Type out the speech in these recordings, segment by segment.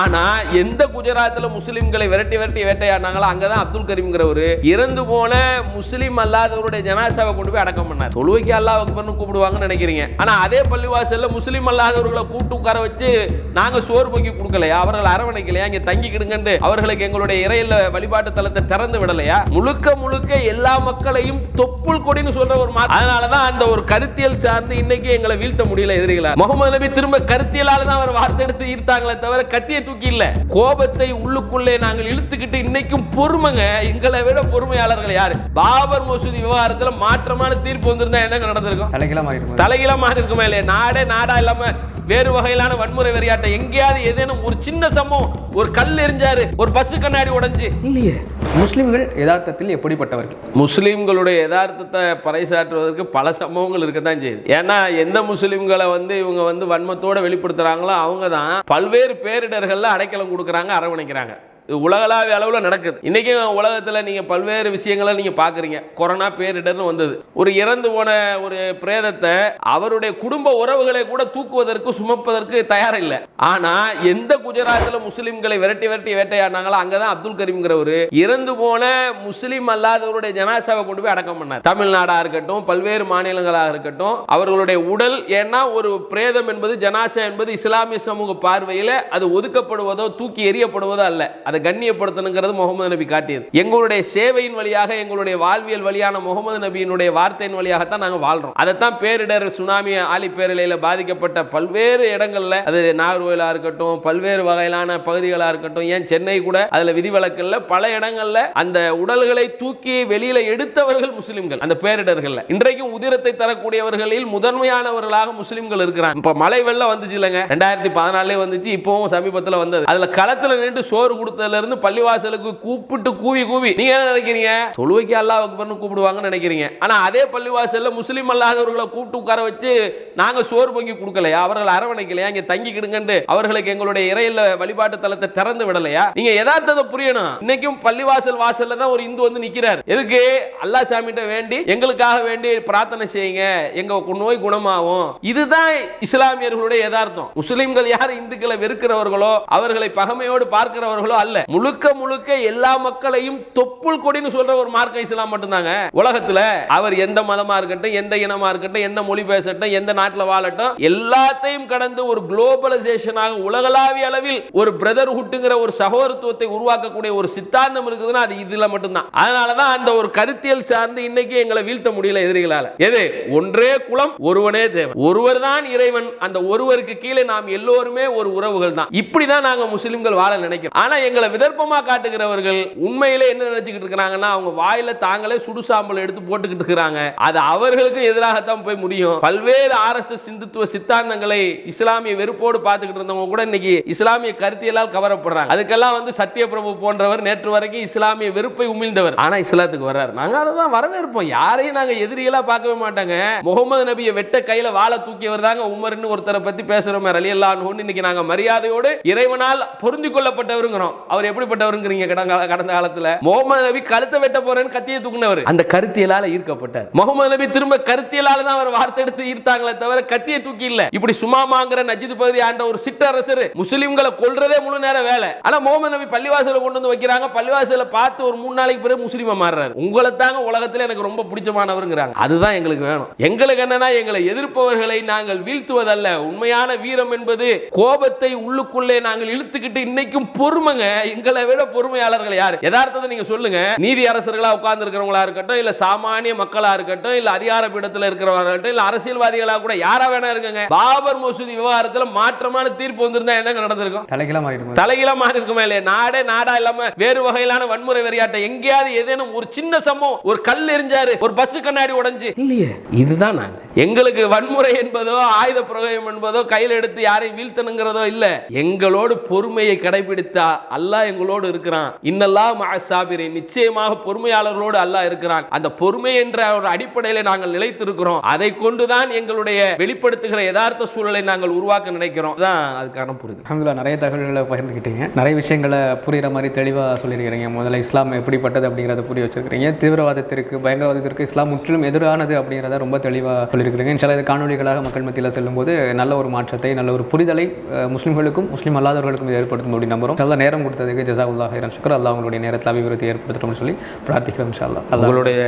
ஆனால் எந்த குஜராத்தில் முஸ்லீம்களை விரட்டி விரட்டி வேட்டையாடினாங்களோ அங்கதான் அப்துல் கரீம்ங்கிறவர் இறந்து போன முஸ்லீம் அல்லாதவருடைய ஜனாசாவை கொண்டு போய் அடக்கம் பண்ணார். தொழுவைக்கு அல்லாஹ் அக்பர்னு கூப்பிடுவாங்கன்னு நினைக்கிறீங்க. ஆனால் அதே பள்ளிவாசலில் முஸ்லீம் அல்லாதவர்களை கூட்டு உட்கார வச்சு நாங்கள் சோறு பொங்கி கொடுக்கலையா? அவர்கள் அரவணைக்கலையா? இங்கே தங்கிக்கிடுங்கன்னு அவர்களுக்கு எங்களுடைய இறையில வழிபாட்டு தலத்தை திறந்து விடலையா? முழுக்க முழுக்க எல்லா மக்களையும் தொப்புள் கொடின்னு சொல்ற ஒரு மா அதனாலதான் அந்த ஒரு கருத்தியல் சார்ந்து இன்னைக்கு எங்களை வீழ்த்த முடியல எதிரிகளா முகமது நபி திரும்ப கருத்தியலால தான் அவர் வார்த்தை எடுத்து ஈர்த்தாங்களே தவிர கத்திய தூக்கி இல்ல கோபத்தை உள்ளுக்குள்ளே நாங்கள் இழுத்துக்கிட்டு இன்னைக்கும் பொறுமைங்க. எங்களை விட பொறுமையாளர்கள் யாரு? பாபர் மசூதி விவகாரத்துல மாற்றமான தீர்ப்பு வந்திருந்தா என்னங்க நடந்திருக்கும்? தலைகீழா மாறி தலைகீழா மாறி இருக்குமா இல்லையா? நாடே நாடா இல்லாம வேறு வகையிலான வன்முறை வெறியாட்டம். எங்கேயாவது ஏதேனும் ஒரு சின்ன சம்பவம் ஒரு கல் எரிஞ்சாரு ஒரு பஸ் கண்ணாடி உடைஞ்சு. இல்லையே. முஸ்லீம்கள் யதார்த்தத்தில் எப்படிப்பட்டவர்கள்? முஸ்லீம்களுடைய யதார்த்தத்தை பறைசாற்றுவதற்கு பல சம்பவங்கள் இருக்க தான் செய்யுது. ஏன்னா எந்த முஸ்லீம்களை வந்து இவங்க வந்து வன்மத்தோட வெளிப்படுத்துறாங்களோ அவங்க தான் பல்வேறு பேரிடர்கள்ல அடைக்கலம் கொடுக்குறாங்க அரவணைக்கிறாங்க. உலகளாவிய அளவில் நடக்குது. இன்றைக்கும் உலகத்தில் நீங்கள் பல்வேறு விஷயங்களை நீங்கள் பார்க்குறீங்க கொரோனா பேரிடர்னு வந்தது. ஒரு இறந்து போன ஒரு பிரேதத்தை அவருடைய குடும்ப உறவுகளை கூட தூக்குவதற்கு சுமப்பதற்கு தயார் இல்லை ஆனால் எந்த குஜராத்தில் முஸ்லீம்களை விரட்டி விரட்டி வேட்டையாடினாங்களோ அங்கே தான் அப்துல் கரீம்ங்கிறவர் இறந்து போன முஸ்லீம் அல்லாதவருடைய ஜனாசாவை கொண்டு போய் அடக்கம் பண்ணார். தமிழ்நாடாக இருக்கட்டும் பல்வேறு மாநிலங்களாக இருக்கட்டும் அவர்களுடைய உடல் ஏன்னா ஒரு பிரேதம் என்பது ஜனாசா என்பது இஸ்லாமிய சமூக பார்வையில் அது ஒதுக்கப்படுவதோ தூக்கி எறியப்படுவதோ அல்ல. அதை கண்ணியப்படுத்தணுங்கிறது முகமது நபி காட்டியது. எங்களுடைய சேவையின் வழியாக எங்களுடைய வாழ்வியல் வழியான முகமது நபியினுடைய வார்த்தையின் வழியாகத்தான் நாங்கள் வாழ்றோம். அதைத்தான் பேரிடர் சுனாமி ஆலி பேரலையில் பாதிக்கப்பட்ட பல்வேறு இடங்களில் அது நாகர்கோயிலாக இருக்கட்டும் பல்வேறு வகையிலான பகுதிகளாக இருக்கட்டும் ஏன் சென்னை கூட அதில் விதிவிலக்கில் பல இடங்களில் அந்த உடல்களை தூக்கி வெளியில் எடுத்தவர்கள் முஸ்லிம்கள் அந்த பேரிடர்களில். இன்றைக்கும் உதிரத்தை தரக்கூடியவர்களில் முதன்மையானவர்களாக முஸ்லிம்கள் இருக்கிறாங்க. இப்போ மழை வெள்ளம் வந்துச்சு இல்லைங்க ரெண்டாயிரத்தி பதினாலே வந்துச்சு இப்போவும் சமீபத்தில் வந்தது. அதில் களத்தில் நின்று சோறு கொடுத்த இருந்து பள்ளிவாசலுக்கு கூப்பிட்டு கூவி கூவி. நீங்க என்ன நினைக்கிறீங்க? தொழுவைக்கு அல்லாஹ் அக்பர்னு கூப்பிடுவாங்கன்னு நினைக்கிறீங்க. ஆனா அதே பள்ளிவாசல்ல முஸ்லீம் அல்லாதவர்களை கூப்பிட்டு உட்கார வச்சு நாங்க சோறு பொங்கி கொடுக்கலையா? அவர்கள் அரவணைக்கலையா? இங்க தங்கிக்கிடுங்கன்னு அவர்களுக்கு எங்களுடைய இறையில வழிபாட்டு தலத்தை திறந்து விடலையா? நீங்க எதார்த்தத்தை புரியணும். இன்னைக்கும் பள்ளிவாசல் வாசல்ல தான் ஒரு இந்து வந்து நிக்கிறார். எதுக்கு? அல்லாஹ் சாமிகிட்ட வேண்டி எங்களுக்காக வேண்டி பிரார்த்தனை செய்யுங்க. எங்க நோய் குணமாகும். இதுதான் இஸ்லாமியர்களுடைய யதார்த்தம். முஸ்லீம்கள் யார் இந்துக்களை வெறுக்கிறவர்களோ அவர்களை பகமையோடு பார்க்கிறவர்களோ அல்ல. முழுக்க முழுக்க எல்லா மக்களையும் தொப்புள் கொடின்னு சொல்ற ஒரு மார்க்க இஸ்லாம் மட்டும்தாங்க. உலகத்துல அவர் எந்த மதமா இருக்கட்டும் எந்த இனமா இருக்கட்டும் எந்த மொழி பேசட்டும் எந்த நாட்டுல வாழட்டும் எல்லாத்தையும் கடந்து ஒரு குளோபலைசேஷனாக உலகளாவிய அளவில் ஒரு பிரதர்ஹுட்டுங்கிற ஒரு சகோதரத்துவத்தை உருவாக்கக்கூடிய ஒரு சித்தாந்தம் இருக்குதுன்னா அது இதுல மட்டும்தான். அதனாலதான் அந்த ஒரு கருத்தியல் சார்ந்து இன்னைக்கு எங்களை வீழ்த்த முடியல எதிரிகளால. எது? ஒன்றே குலம் ஒருவனே தேவன். ஒருவர் தான் இறைவன் அந்த ஒருவருக்கு கீழே நாம் எல்லோருமே ஒரு உறவுகள் தான் இப்படிதான் நாங்க முஸ்லிம்கள் வாழ நினைக்கிறோம். ஆனா எங்களை விதர்ப்பமா காட்டுகிறவர்கள் உண்மையிலே என்ன நினைச்சுக்கிட்டு இருக்கிறாங்கன்னா அவங்க வாயில தாங்களே சுடுசாம்பல் எடுத்து போட்டுக்கிட்டு இருக்கிறாங்க. அது அவர்களுக்கு எதிராகத்தான் போய் முடியும். பல்வேறு ஆர்எஸ்எஸ் சிந்துத்துவ சித்தாந்தங்களை இஸ்லாமிய வெறுப்போடு பார்த்துக்கிட்டு இருந்தவங்க கூட இன்னைக்கு இஸ்லாமிய கருத்தியலால் கவரப்படுறாங்க. அதுக்கெல்லாம் வந்து சத்யபிரபு போன்றவர் நேற்று வரைக்கும் இஸ்லாமிய வெறுப்பை உமிழ்ந்தவர். ஆனா இஸ்லாத்துக்கு வர்றாரு. நாங்க அதை தான் வரவேற்போம். யாரையும் நாங்க எதிரிகளா பார்க்கவே மாட்டாங்க. முகமது நபியை வெட்ட கையில வாழை தூக்கியவர் தாங்க உமர்னு ஒருத்தரை பத்தி பேசுறோமே ரலி அல்லான்னு இன்னைக்கு நாங்க மரியாதையோடு இறைவனால் பொருந்தி கொள்ளப்பட்டவருங்கிறோம். அவர் எப்படிப்பட்டவருங்கிறீங்க கடந்த கடந்த காலத்துல? முகமது நபி கழுத்தை வெட்ட போறேன்னு கத்தியை தூக்குனவர். அந்த கருத்தியலால ஈர்க்கப்பட்டார். முகமது நபி திரும்ப கருத்தியலால தான் அவர் வார்த்தை எடுத்து ஈர்த்தாங்களே தவிர கத்தியை தூக்கி இல்ல. இப்படி சுமாமாங்கிற நஜித் பகுதி ஆண்ட ஒரு சிற்றரசர் முஸ்லிம்களை கொல்றதே முழு நேரம் வேலை. ஆனா முகமது நபி பள்ளிவாசல கொண்டு வந்து வைக்கிறாங்க. பள்ளிவாசல பார்த்து ஒரு மூணு நாளைக்கு பிறகு முஸ்லீமா மாறுறாரு. உங்களை தாங்க உலகத்துல எனக்கு ரொம்ப பிடிச்சமானவருங்கிறாங்க. அதுதான் எங்களுக்கு வேணும். எங்களுக்கு என்னன்னா எங்களை எதிர்ப்பவர்களை நாங்கள் வீழ்த்துவதல்ல. உண்மையான வீரம் என்பது கோபத்தை உள்ளுக்குள்ளே நாங்கள் இழுத்துக்கிட்டு இன்னைக்கும் பொறுமைங்க. எங்களை விட பொறுமையாளர்கள் யார்? யதார்த்தத்தை நீங்க சொல்லுங்க. நீதி அரசர்களா உட்கார்ந்து இருக்கிறவங்களா இருக்கட்டும் இல்ல சாமானிய மக்களா இருக்கட்டும் இல்ல அதிகார பீடத்துல இருக்கிறவங்களா இருக்கட்டும் இல்ல அரசியல்வாதிகளா கூட யாரா வேணா இருக்குங்க பாபர் மசூதி விவகாரத்துல மாற்றமான தீர்ப்பு வந்திருந்தா என்னங்க நடந்திருக்கும்? தலைகீழா மாறி தலைகீழா மாறி இருக்குமா இல்லையா? நாடே நாடா இல்லாம வேறு வகையிலான வன்முறை வெறியாட்டம் எங்கேயாவது ஏதேனும் ஒரு சின்ன சம்பவம் ஒரு கல் எரிஞ்சாரு ஒரு பஸ் கண்ணாடி உடைஞ்சு. இல்லையே. இதுதான் நாங்க. எங்களுக்கு வன்முறை என்பதோ ஆயுத பிரயோகம் என்பதோ கையில் எடுத்து யாரையும் வீழ்த்தணுங்கிறதோ இல்ல. எங்களோடு பொறுமையை கடைபிடித்தா அல்லாஹ் அல்லாஹ் எங்களோடு இருக்கிறான். இன்னல்லா மகசாபிரி நிச்சயமாக பொறுமையாளர்களோடு அல்லாஹ் இருக்கிறான். அந்த பொறுமை என்ற ஒரு அடிப்படையில் நாங்கள் நிலைத்திருக்கிறோம். அதை கொண்டுதான் எங்களுடைய வெளிப்படுத்துகிற யதார்த்த சூழலை நாங்கள் உருவாக்க நினைக்கிறோம். தான் அதுக்கான புரிதல் அஹமதுல்லா நிறைய தகவல்களை பகிர்ந்துக்கிட்டீங்க நிறைய விஷயங்களை புரிகிற மாதிரி தெளிவாக சொல்லியிருக்கிறீங்க. முதல்ல இஸ்லாம் எப்படிப்பட்டது அப்படிங்கிறத புரிய வச்சிருக்கிறீங்க. தீவிரவாதத்திற்கு பயங்கரவாதத்திற்கு இஸ்லாம் முற்றிலும் எதிரானது அப்படிங்கிறத ரொம்ப தெளிவாக சொல்லியிருக்கிறீங்க. சில இது காணொலிகளாக மக்கள் மத்தியில் செல்லும்போது நல்ல ஒரு மாற்றத்தை நல்ல ஒரு புரிதலை முஸ்லிம்களுக்கும் முஸ்லீம் அல்லாதவர்களுக்கும் ஏற்படுத்தும் அப்படின்னு நம்புறோம். நேரம் கொடுத்ததுக்கு ஜசாவுல்லா ஹைரன் சுக்கர் அல்லாஹ் உங்களுடைய நேரத்தில் அபிவிருத்தி ஏற்படுத்தணும்னு சொல்லி பிரார்த்திக்கிறோம் இன்ஷா அல்லாஹ். அல்லாஹ் உங்களுடைய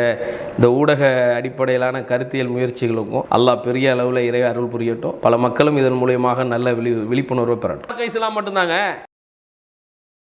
இந்த ஊடக அடிப்படையிலான கருத்தியல் முயற்சிகளுக்கும் அல்லாஹ் பெரிய அளவில் இறை அருள் புரியட்டும். பல மக்களும் இதன் மூலியமாக நல்ல விழி விழிப்புணர்வை பெறட்டும். இஸ்லாம் மட்டும்தாங்க.